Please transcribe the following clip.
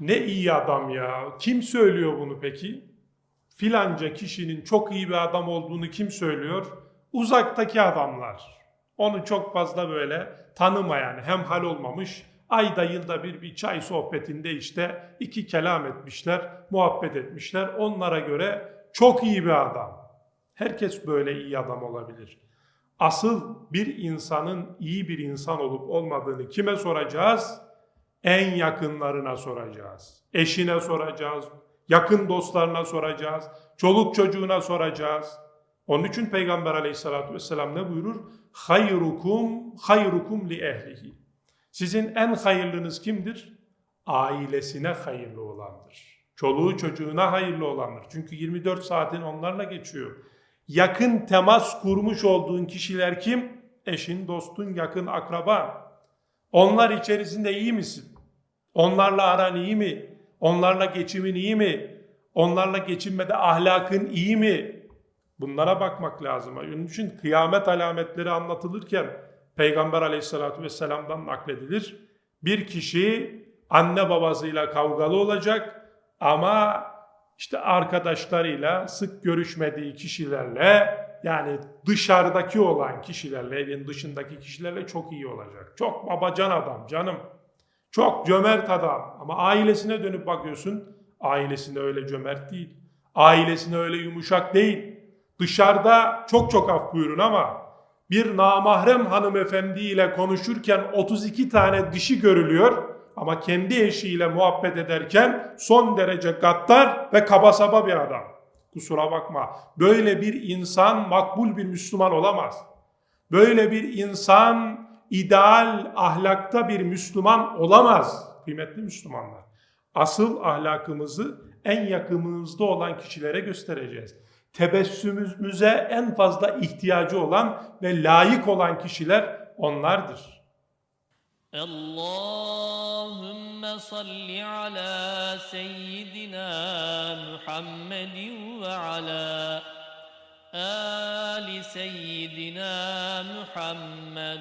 Ne iyi adam ya. Kim söylüyor bunu peki? Filanca kişinin çok iyi bir adam olduğunu kim söylüyor? Uzaktaki adamlar. Onu çok fazla böyle tanımayan, hemhal olmamış, ayda yılda bir bir çay sohbetinde işte iki kelam etmişler, muhabbet etmişler. Onlara göre çok iyi bir adam. Herkes böyle iyi adam olabilir. Asıl bir insanın iyi bir insan olup olmadığını kime soracağız? En yakınlarına soracağız. Eşine soracağız. Yakın dostlarına soracağız. Çoluk çocuğuna soracağız. Onun için Peygamber aleyhissalatü vesselam ne buyurur? Hayrukum hayrukum li ehlihi. Sizin en hayırlınız kimdir? Ailesine hayırlı olandır. Çoluğu çocuğuna hayırlı olandır. Çünkü 24 saatin onlarla geçiyor. Yakın temas kurmuş olduğun kişiler kim? Eşin, dostun, yakın akraban. Onlar içerisinde iyi misin? Onlarla aran iyi mi? Onlarla geçimin iyi mi? Onlarla geçinmede ahlakın iyi mi? Bunlara bakmak lazım. Onun için kıyamet alametleri anlatılırken Peygamber aleyhissalatü vesselam'dan nakledilir. Bir kişi anne babasıyla kavgalı olacak ama işte arkadaşlarıyla sık görüşmediği kişilerle yani dışarıdaki olan kişilerle evin dışındaki kişilerle çok iyi olacak. Çok babacan adam canım. Çok cömert adam ama ailesine dönüp bakıyorsun ailesine öyle cömert değil. Ailesine öyle yumuşak değil. Dışarıda çok çok af buyurun ama bir namahrem hanımefendiyle konuşurken 32 tane dişi görülüyor ama kendi eşiyle muhabbet ederken son derece gaddar ve kaba saba bir adam. Kusura bakma. Böyle bir insan makbul bir Müslüman olamaz. Böyle bir insan ideal ahlakta bir Müslüman olamaz kıymetli Müslümanlar. Asıl ahlakımızı en yakınımızda olan kişilere göstereceğiz. Tebessümümüze en fazla ihtiyacı olan ve layık olan kişiler onlardır. Allahümme salli ala seyyidina Muhammedin ve ala ali seyyidina Muhammed.